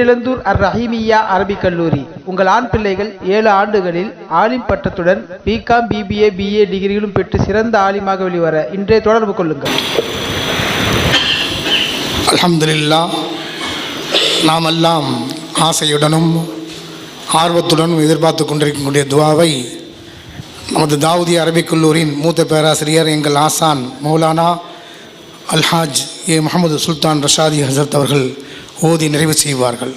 இளந்தூர் அர் ரஹீமியா அரபிக் கல்லூரி. உங்கள் ஆண் பிள்ளைகள் ஏழு ஆண்டுகளில் ஆலிம் பட்டத்துடன் பிகாம் பிபிஏ பிஏ டிகிரிகளும் பெற்று சிறந்த ஆலிமாக வெளிவர இன்றே தொடர்பு கொள்ளுங்கள். அல்ஹம்துலில்லா நாமெல்லாம் ஆசையுடனும் ஆர்வத்துடனும் எதிர்பார்த்து கொண்டிருக்கக்கூடிய துவாவை நமது தாவூதி அரபிக் கல்லூரியின் மூத்த பேராசிரியர் எங்கள் ஆசான் மௌலானா அல்ஹாஜ் ஏ முகமது சுல்தான் ரஷாதி ஹசரத் அவர்கள் ஓதி நிறைவு செய்வார்கள்.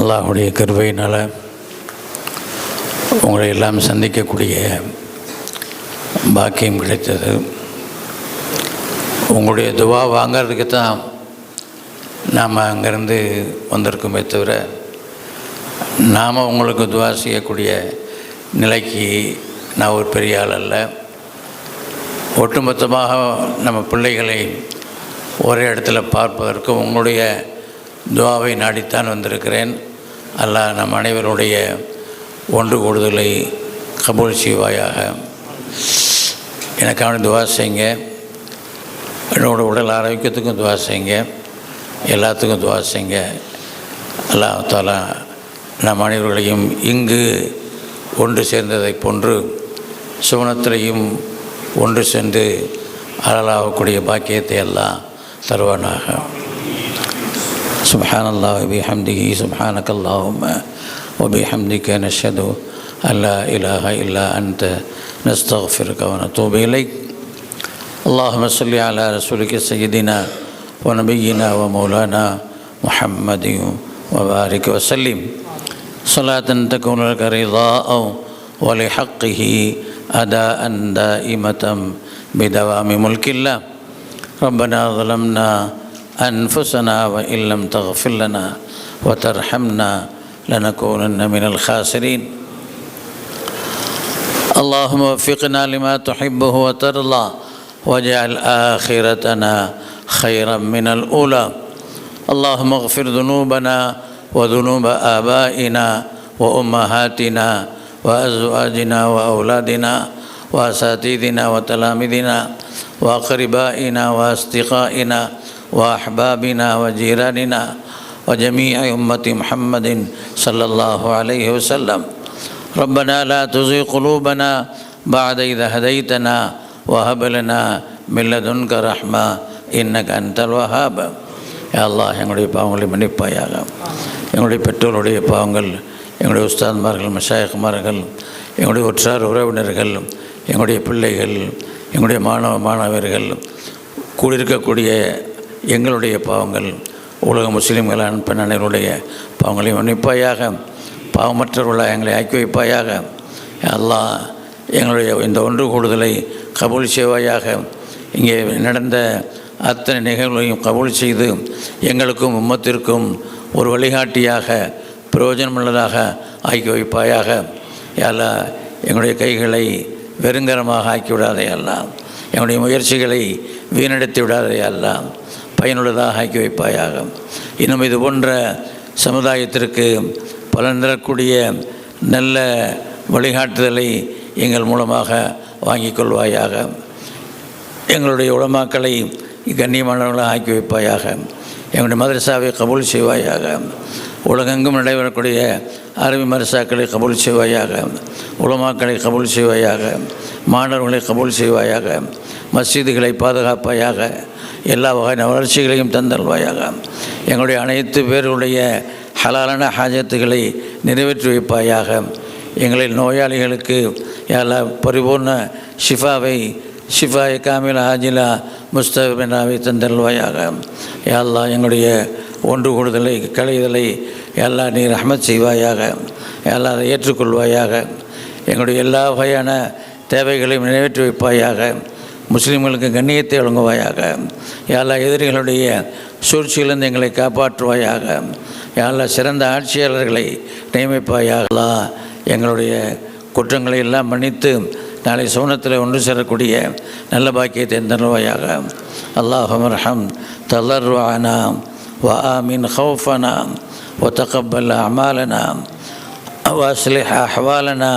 அல்லாஹுடைய கருவையினால் உங்களை எல்லாம் சந்திக்கக்கூடிய பாக்கியம் கிடைத்தது. உங்களுடைய துவா வாங்கிறதுக்கு தான் நாம் அங்கேருந்து வந்திருக்கோமே தவிர நாம் உங்களுக்கு துவா செய்யக்கூடிய நிலைக்கு நான் ஒரு பெரிய ஆள் அல்ல. ஒட்டுமொத்தமாக நம்ம பிள்ளைகளை ஒரே இடத்துல பார்ப்பதற்கு உங்களுடைய துவாவை நாடித்தான் வந்திருக்கிறேன். அல்ல நம் அனைவருடைய ஒன்று கூடுதலை கபூல் செய்வாயாக. எனக்கான துவா செய்யுங்க. என்னோட உடல் ஆரோக்கியத்துக்கும் துவா செய்யுங்க எல்லாத்துக்கும் துவா செய்யுங்க அல்லாஹ் தாலா நம் அனைவர்களையும் இங்கு ஒன்று சேர்ந்ததைப் போன்று சுவனத்திலையும் ஒன்று சென்று அழலாகக்கூடிய பாக்கியத்தை எல்லாம் தருவானாக سبحان الله وبحمده سبحانك اللهم وبحمدك نشهد أن لا إله إلا أنت نستغفرك ونتوب إليك اللهم صل على رسولك سيدنا ونبينا ومولانا محمد وبارك وسلم. صلاة تكون لك رضاء ولحقه أداء دائمة بدوام ملك الله. ربنا ظلمنا أنفسنا وإن لم تغفر لنا وترحمنا لنكونن من الخاسرين. اللهم وفقنا لما تحبه وترضى. واجعل آخرتنا خيرا من الأولى. اللهم اغفر ذنوبنا وذنوب آبائنا وأمهاتنا وأزواجنا وأولادنا وأساتذتنا وتلامذنا وأقربائنا وأصدقائنا وأحبابنا وجيراننا وجميع أمة محمد صلى الله عليه وسلم. ربنا لا تزغ قلوبنا بعد إذا هديتنا வஹபலனா மில்லதுன்க ரஹ்மா இன்னக்கு அந்தல் வஹாப் அல்லாஹ் எங்களுடைய பாவங்களை மன்னிப்பாயாக. எங்களுடைய பெற்றோருடைய பாவங்கள் எங்களுடைய உஸ்தாத்மார்கள் மஷாயகுமார்கள் எங்களுடைய உற்றார் உறவினர்கள் எங்களுடைய பிள்ளைகள் எங்களுடைய மாணவ மாணவர்கள் கூடியிருக்கக்கூடிய எங்களுடைய பாவங்கள் உலக முஸ்லீம்கள் அன்பன் பாவங்களை மன்னிப்பாயாக. பாவமற்றவர்களாக எங்களை ஆக்கி வைப்பாயாக. எல்லாம் எங்களுடைய இந்த ஒன்று கூடுதலை கபூல் சேவையாக இங்கே நடந்த அத்தனை நிகழ்வுகளையும் கபூல் செய்து எங்களுக்கும் உம்மத்திற்கும் ஒரு வழிகாட்டியாக பிரயோஜனமுள்ளதாக ஆக்கி வைப்பாயாக. யாரா எங்களுடைய கைகளை வெறுங்கரமாக ஆக்கி எல்லாம் எங்களுடைய முயற்சிகளை வீணடித்து விடாதே எல்லாம் பயனுள்ளதாக ஆக்கி வைப்பாயாக. இன்னும் இது போன்ற சமுதாயத்திற்கு பலன் தரக்கூடிய நல்ல வழிகாட்டுதலை எங்கள் மூலமாக வாங்கிக் கொள்வாயாக. எங்களுடைய உலமாக்களை கண்ணியமானவர்களாக ஆக்கி வைப்பாயாக. எங்களுடைய மதரசாவை கபூல் செய்வாயாக. உலகெங்கும் நடைபெறக்கூடிய அரபி மரசாக்களை கபூல் செய்வாயாக. உலமாக்களை கபூல் செய்வாயாக. மாணவர்களை கபூல் செய்வாயாக. மஸ்ஜிதுகளை பாதுகாப்பாயாக. எல்லா வகையான வளர்ச்சிகளையும் தந்தல்வாயாக எங்களுடைய அனைத்து பேருடைய ஹலாலான ஹாஜத்துகளை நிறைவேற்றி வைப்பாயாக. எங்களின் நோயாளிகளுக்கு எல்லா பரிபூர்ண ஷிஃபாவை ஷிஃபாய் காமிலா ஹாஜிலா முஸ்தபினாவை தந்தல்வாயாக யாழ்லா எங்களுடைய ஒன்று கூடுதலை களைதலை எல்லா நீர் அஹமத் செய்வாயாக. எல்லா அதை ஏற்றுக்கொள்வாயாக. எங்களுடைய எல்லா வகையான தேவைகளையும் நிறைவேற்றி வைப்பாயாக. முஸ்லீம்களுக்கு கண்ணியத்தை வழங்குவாயாக. எல்லா எதிரிகளுடைய சூழ்ச்சியிலிருந்து எங்களை காப்பாற்றுவாயாக. எல்லா சிறந்த ஆட்சியாளர்களை நியமிப்பாயாகலாம் எங்களுடைய குற்றங்களை எல்லாம் மன்னித்து நாளை சோனத்தில் ஒன்று சேரக்கூடிய நல்ல பாக்கியத்தை தருவாயாக اللهم ارحم تضرعنا وآمن خوفنا وتقبل أعمالنا وأصلح أحوالنا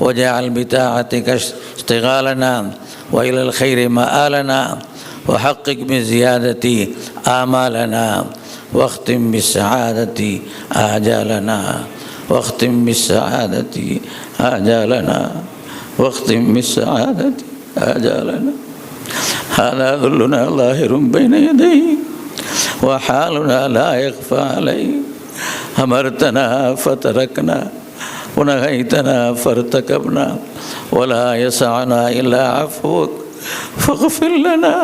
واجعل بتاعتك اشتغالنا وإلى الخير مآلنا وحقق بزيادة آمالنا واختم بالسعادة آجالنا واختم بالسعادة آجالنا. واختم بالسعادة آجالنا. هذا ذلنا ظاهر بين يديك وحالنا لا يخفى عليك أمرتنا فتركنا ونهيتنا فارتكبنا. ولا يسعنا إلا عفوك. فاغفر لنا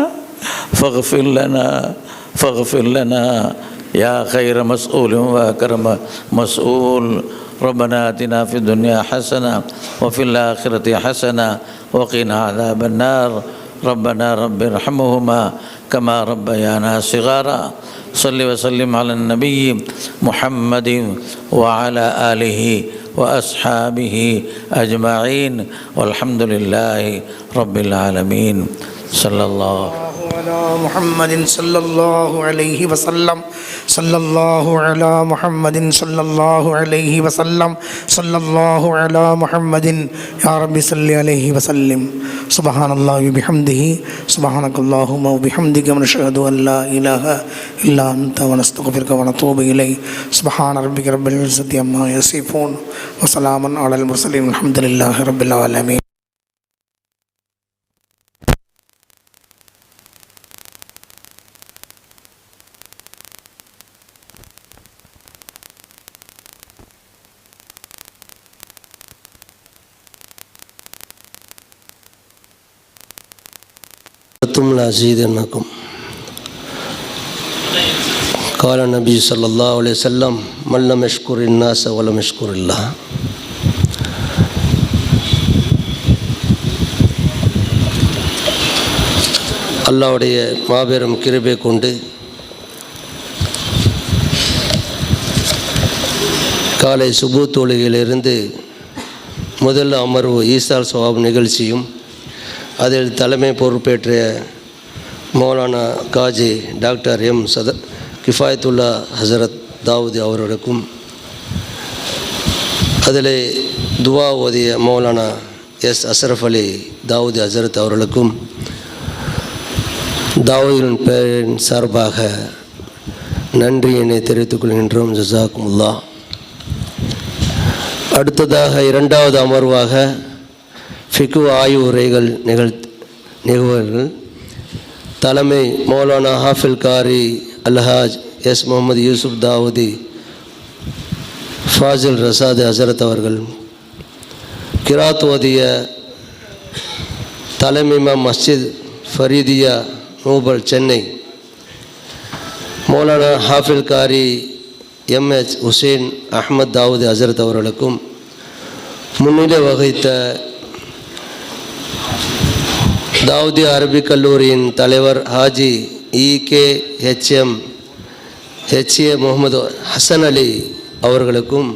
فاغفر لنا فاغفر لنا. يا خير مسؤول وأكرم مسؤول. ربنا آتنا في الدنيا حسنة وفي الآخرة حسنة وقنا عذاب النار. ربنا رب ارحمهما كما ربيانا صغارا. صل وسلم على النبي محمد وعلى آله وأصحابه أجمعين. والحمد لله رب العالمين. صلى الله على محمد صلى الله عليه وسلم. صلى الله على محمد صلى الله عليه وسلم صلى الله على محمد يا رب صل عليه وسلم سبحان الله وبحمده سبحانك اللهم وبحمدك ونشهد أن لا إله إلا أنت ونستغفرك ونتوب إليك سبحان ربك رب العزة عما يصفون وسلام على المرسلين الحمد لله رب العالمين ثم لأزيدنكم قال النبي صلى الله عليه وسلم من لم يشكر الناس ولم يشكر الله அல்லாவுடைய மாபெரும் கிருபை கொண்டு காலை சுபு தொழுகையிலிருந்து முதல் அமர்வு ஈசால் சவாப் நிகழ்ச்சியும் அதில் தலைமை பொறுப்பேற்ற மௌலானா காஜி டாக்டர் எம் சத கிஃபாயத்துல்லா ஹசரத் தாவூதி அவர்களுக்கும் அதில் துவா ஓதிய மௌலானா எஸ் அசரஃப் அலி தாவூதி ஹசரத் அவர்களுக்கும் தாவூதின் பேரின் சார்பாக நன்றியினை தெரிவித்துக் கொள்கின்றோம். ஜசாக்குமுல்லா அடுத்ததாக இரண்டாவது அமர்வாக ஃபிகு ஆய்வு உரைகள் நிகழ் நிகழ்வுகள் தலைமை மௌலானா ஹாஃபில் காரி அல்ஹாஜ் எஸ் முகமது யூசுப் தாவூதி ஃபாசில் ரசாத் ஹசரத் அவர்கள் கிராத் ஓதிய தலைமைமா மஸ்ஜித் ஃபரீதியா நூபல் சென்னை. மௌலானா ஹாஃபில் காரி எம்எச் ஹுசேன் அஹ்மத் தாவூதி ஹசரத் அவர்களுக்கும் முன்னிலை வகித்த தாவூதி அரபிக் கல்லூரியின் தலைவர் Haji E K HM HA Mohammed Hasan Ali அவர்களுக்கும்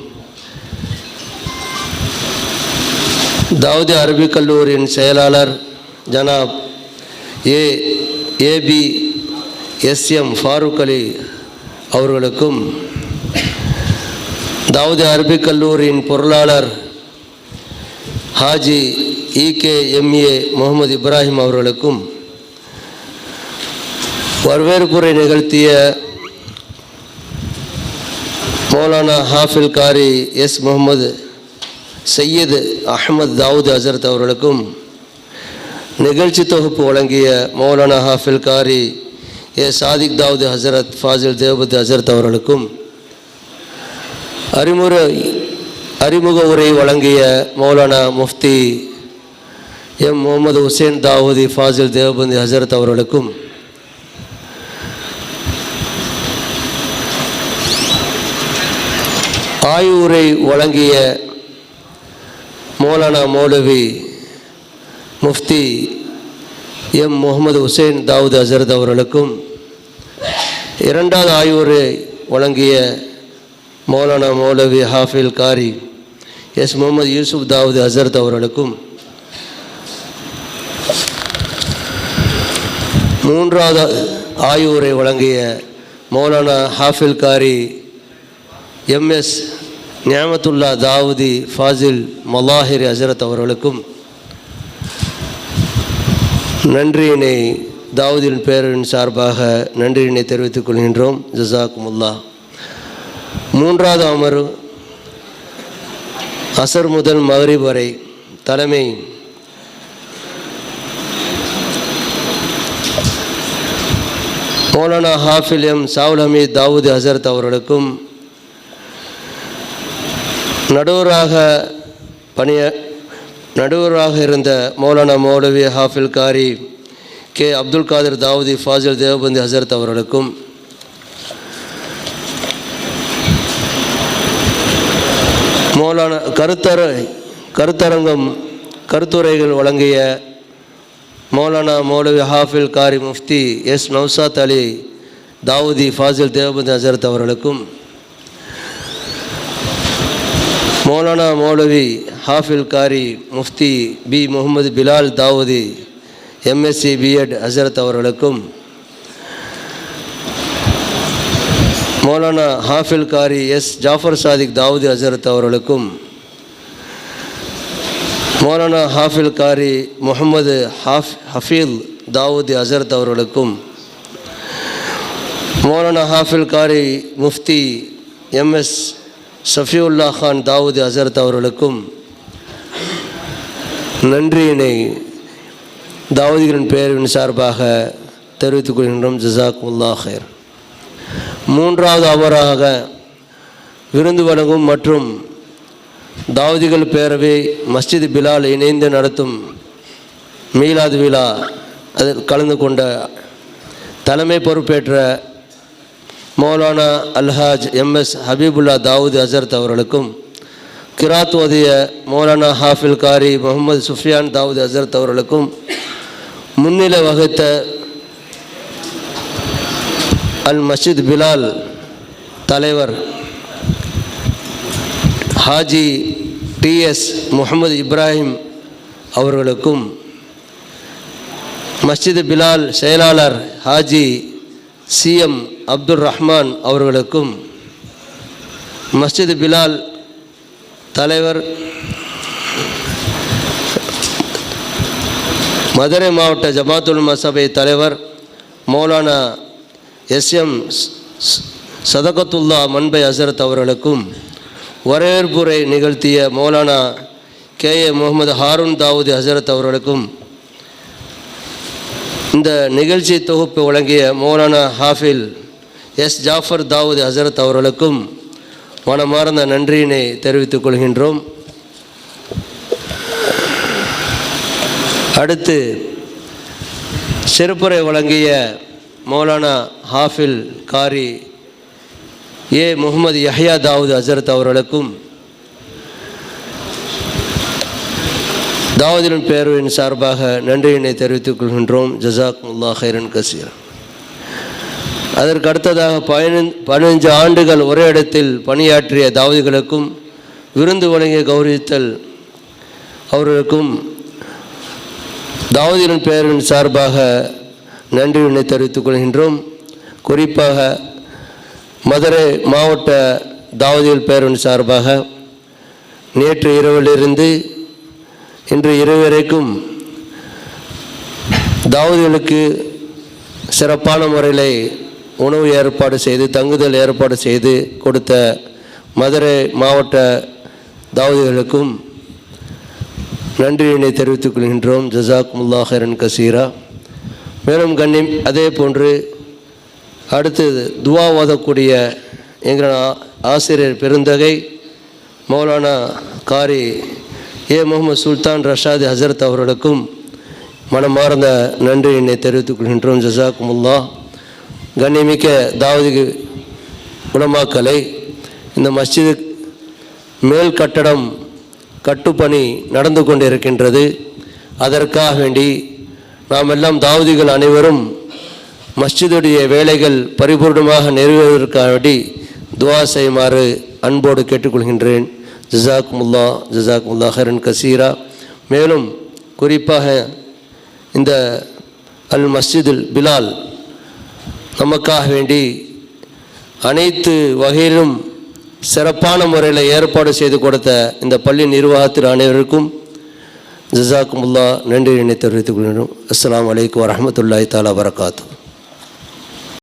தாவூதி அரபிக் கல்லூரியின் செயலாளர் ஜனாப் A AB SM Farooq Ali அவர்களுக்கும் தாவூதி அரபிக் கல்லூரியின் பொருளாளர் ஹாஜி இகே எம்ஏ முகமது இப்ராஹிம் அவர்களுக்கும் வரவேற்புரை நிகழ்த்திய மௌலானா ஹாஃபில் காரி எஸ் முகமது சையது அஹமத் தாவூத் ஹசரத் அவர்களுக்கும் நிகழ்ச்சி தொகுப்பு வழங்கிய மௌலானா ஹாஃபில் காரி ஏ சாதிக் தாவூத் ஹசரத் ஃபாசில் தேவபதி ஹசரத் அவர்களுக்கும் அறிமுறை அறிமுக உரை வழங்கிய மௌலானா முஃப்தி எம் முகமது ஹுசேன் தாவூதி ஃபாசில் தேவபந்தி ஹசரத் அவர்களுக்கும் ஆயூரை வழங்கிய மௌலானா மௌலவி முஃப்தி எம் முகமது ஹுசேன் தாவூத் ஹசரத் அவர்களுக்கும் இரண்டாவது ஆயூரை வழங்கிய மௌலானா மௌலவி ஹாஃபில் காரி எஸ் முகமது யூசுப் தாவூத் ஹசரத் அவர்களுக்கும் மூன்றாவது ஆய்வுரை வழங்கிய மௌலானா ஹாஃபில் காரி எம்எஸ் நியாமத்துல்லா தாவூதி ஃபாசில் மல்லாஹிர் ஹசரத் அவர்களுக்கும் நன்றியினை தாவூதின் பேரின் சார்பாக நன்றியினை தெரிவித்துக் கொள்கின்றோம். ஜசாக்குமுல்லா மூன்றாவது அமர்வு அசர் முதல் மகரிப் வரை தலைமை மௌலானா ஹாஃபில் எம் சாவுலமி தாவூத் ஹசரத் அவர்களுக்கும் நடுவராக பணிய நடுவராக இருந்த மௌலானா மௌலவி ஹாஃபில் காரி கே அப்துல் காதர் தாவூதி ஃபாசில் தேவபந்தி ஹசரத் அவர்களுக்கும் மௌலானா கருத்தர கருத்தரங்கம் கருத்துரைகள் வழங்கிய மௌலானா மௌலவி ஹாஃபில் காரி முஃப்தி எஸ் நௌசாத் அலி தாவூதி ஃபாசில் தேவபந்தி ஹசரத் அவர்களுக்கும் மௌலானா மௌலவி ஹாஃபில் காரி Mufti B Mohammed Bilal Dawoodi MSc BEd ஹசரத் அவர்களுக்கும் மௌலானா ஹாஃபில் காரி எஸ் ஜாஃபர் சாதிக் தாவூதி ஹசரத் அவர்களுக்கும் மௌலானா ஹாஃபில் காரி முகமது ஹாஃப் ஹஃபீல் தாவூதி அசரத் அவர்களுக்கும் மௌலானா ஹாஃபில் காரி முஃப்தி எம்எஸ் சஃபியுல்லா கான் தாவூதி அசரத் அவர்களுக்கும் நன்றியினை தாவூதிகளின் பேரின் சார்பாக தெரிவித்துக் கொள்கின்றோம். ஜசாக் உல்லா மூன்றாவது அவராக விருந்து வழங்கும் மற்றும் தாவதிகள் பேரவை மஸ்ஜித் பிலால் இணைந்து நடத்தும் மீலாது விழா அதில் கலந்து கொண்ட தலைமை பொறுப்பேற்ற மௌலானா அல்ஹாஜ் எம்எஸ் ஹபீபுல்லா தாவூத் ஹசரத் அவர்களுக்கும் கிராத் ஓதிய மௌலானா ஹாஃபில் காரி முகமது சுஃபியான் தாவூத் ஹசரத் அவர்களுக்கும் முன்னிலை வகித்த அல் மஸ்ஜித் பிலால் தலைவர் ஹாஜி டிஎஸ் முகமது இப்ராஹிம் அவர்களுக்கும் மஸ்ஜித் பிலால் செயலாளர் ஹாஜி சிஎம் அப்துல் ரஹ்மான் அவர்களுக்கும் மஸ்ஜித் பிலால் தலைவர் மதுரை மாவட்ட ஜமாத்துல் மசபை தலைவர் மௌலானா எஸ்எம் சதகத்துல்லா மண்பை ஹசரத் அவர்களுக்கும் வரவேற்புரை நிகழ்த்திய மௌலானா கே ஏ முகமது ஹாரூன் தாவூதி ஹசரத் அவர்களுக்கும் இந்த நிகழ்ச்சி தொகுப்பு வழங்கிய மௌலானா ஹாஃபில் எஸ் ஜாஃபர் தாவூதி ஹசரத் அவர்களுக்கும் மனமார்ந்த நன்றியினை தெரிவித்துக் கொள்கின்றோம். அடுத்து சிறப்புரை வழங்கிய மௌலானா ஹாஃபில் காரி ஏ முகமது யஹ்யா தாவூத் ஹசரத் அவர்களுக்கும் தாவூதின் பேரவையின் சார்பாக நன்றியினை தெரிவித்துக் கொள்கின்றோம். ஜசாக் முல்லா ஹைரன் கசீர். அதற்கு அடுத்ததாக பதினஞ்சு பதினஞ்சு ஆண்டுகள் ஒரே இடத்தில் பணியாற்றிய தாவதிகளுக்கும் விருந்து வழங்கிய கௌரவித்தல் அவர்களுக்கும் தாவதியின் பேரின் சார்பாக நன்றியினை தெரிவித்துக் கொள்கின்றோம். குறிப்பாக மதுரை மாவட்ட தாவதியல் பேரணி சார்பாக நேற்று இரவிலிருந்து இன்று இரவு வரைக்கும் தாவதிகளுக்கு சிறப்பான முறையில் உணவு ஏற்பாடு செய்து தங்குதல் ஏற்பாடு செய்து கொடுத்த மதுரை மாவட்ட தாவதிகளுக்கும் நன்றியினை தெரிவித்துக் கொள்கின்றோம். ஜசாக் முல்லாஹரன் கசீரா. மேலும் கண்ணி அதே போன்று அடுத்தது துவா ஓதக்கூடிய எங்கள் ஆசிரியர் பெருந்தகை மௌலானா காரி ஏ முகமது சுல்தான் ரஷாதி ஹசரத் அவர்களுக்கும் மனமார்ந்த நன்றியினை தெரிவித்துக் கொள்கின்றோம். ஜசாக்குமுல்லா கண்ணியமிக்க தாவதி உலமாக்களை இந்த மஸ்ஜிது மேல் கட்டடம் கட்டுப்பணி நடந்து கொண்டிருக்கின்றது. அதற்காக வேண்டி நாம் எல்லாம் தாவதிகள் அனைவரும் மஸ்ஜிதுடைய வேலைகள் பரிபூர்ணமாக நிறைவேறுவதற்காக வேண்டி துவா செய்யுமாறு அன்போடு கேட்டுக்கொள்கின்றேன். ஜசாக் முல்லா ஜசாக் முல்லா ஹரன் கசீரா. மேலும் குறிப்பாக இந்த அல் மஸ்ஜிதுல் பிலால் நமக்காக வேண்டி அனைத்து வகையிலும் சிறப்பான முறையில் ஏற்பாடு செய்து கொடுத்த இந்த பள்ளி நிர்வாகத்தில் அனைவருக்கும் ஜசாக்குமுல்லா நன்றி எண்ணி தெரிவித்துக் கொள்கிறோம். அஸ்லாம் வலைக்கம் வரமத்துல்லாய் தாலா வரகாத்து